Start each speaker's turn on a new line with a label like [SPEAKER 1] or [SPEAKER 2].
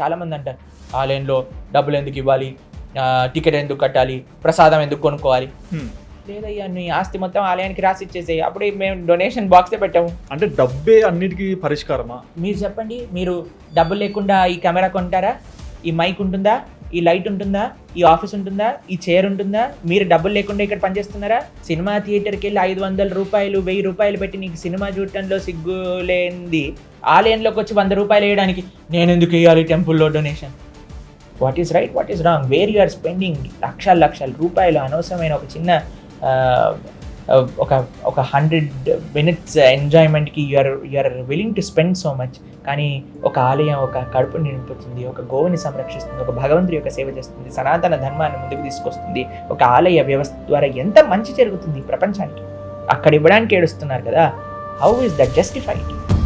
[SPEAKER 1] చాలామంది అంటారు ఆలయంలో డబ్బులు ఎందుకు ఇవ్వాలి? టికెట్ ఎందుకు కట్టాలి? ప్రసాదం ఎందుకు కొనుక్కోవాలి. లేదయ్యా నీ ఆస్తి మొత్తం ఆలయానికి రాసి ఇచ్చేసేయి. అప్పుడే మేము డొనేషన్ బాక్సే పెట్టాము.
[SPEAKER 2] అంటే డబ్బే అన్నిటికీ పరిష్కారమా?
[SPEAKER 1] మీరు చెప్పండి మీరు డబ్బులు లేకుండా ఈ కెమెరా కొంటారా? ఈ మైక్ ఉంటుందా? ఈ లైట్ ఉంటుందా? ఈ ఆఫీస్ ఉంటుందా? ఈ చైర్ ఉంటుందా? మీరు డబ్బులు లేకుండా ఇక్కడ పనిచేస్తున్నారా? సినిమా థియేటర్కి వెళ్ళి ఐదు వందల రూపాయలు వెయ్యి రూపాయలు పెట్టి నీకు సినిమా చూడటంలో సిగ్గు లేనిది. ఆలయంలోకి వచ్చి వంద రూపాయలు వేయడానికి నేను ఎందుకు వేయాలి టెంపుల్లో donation? What is right what is wrong where you are spending లక్షల లక్షల రూపాయలు అనవసరమైన ఒక చిన్న ఒక ఒక hundred minutes ఎంజాయ్మెంట్కి you're you're willing to spend so much కానీ ఒక ఆలయం ఒక కడుపుని నింపుతుంది ఒక గోవుని సంరక్షిస్తుంది ఒక భగవంతుడి యొక్క సేవ చేస్తుంది సనాతన ధర్మాన్ని ముందుకు తీసుకొస్తుంది ఒక ఆలయ వ్యవస్థ ద్వారా ఎంత మంచి జరుగుతుంది ప్రపంచానికి? అక్కడ ఇవ్వడానికి ఏడుస్తున్నారు కదా. How is that justified